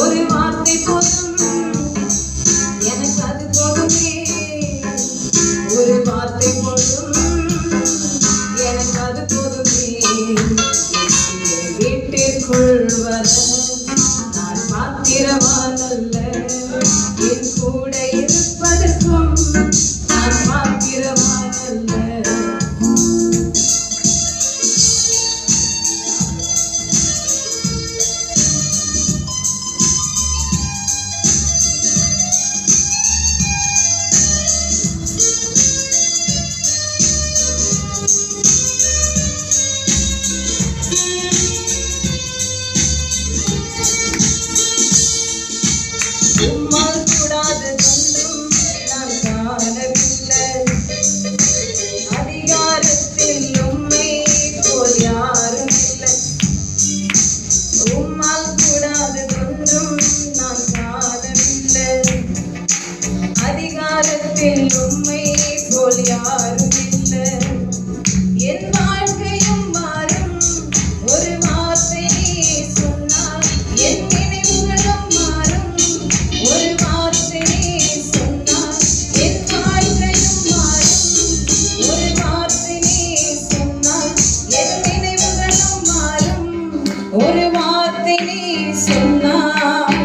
ஒரு வார்த்தை போதும் எனக்கு அது போதுமே வீட்டிற்குள் வர நான் பாத்திரவானல்ல என் கூட இருப்பதற்கும் நான் பாத்திரவானல்ல உம்மால் ஒரு வார்த்தை நீ சொன்னால்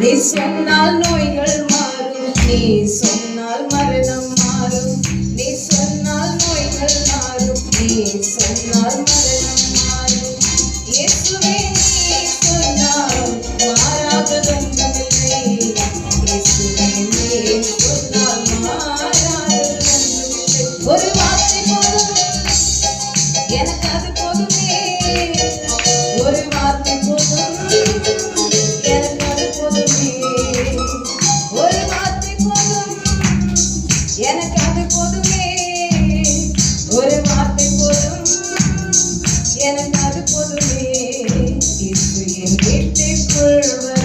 நீ சொன்னால் நோய்கள் மாறும். நீ சொன்னால் மரணம் மாறும். நீ சொன்னால் நோய்கள் மாறும். நீ சொன்னால் மரணம் forever.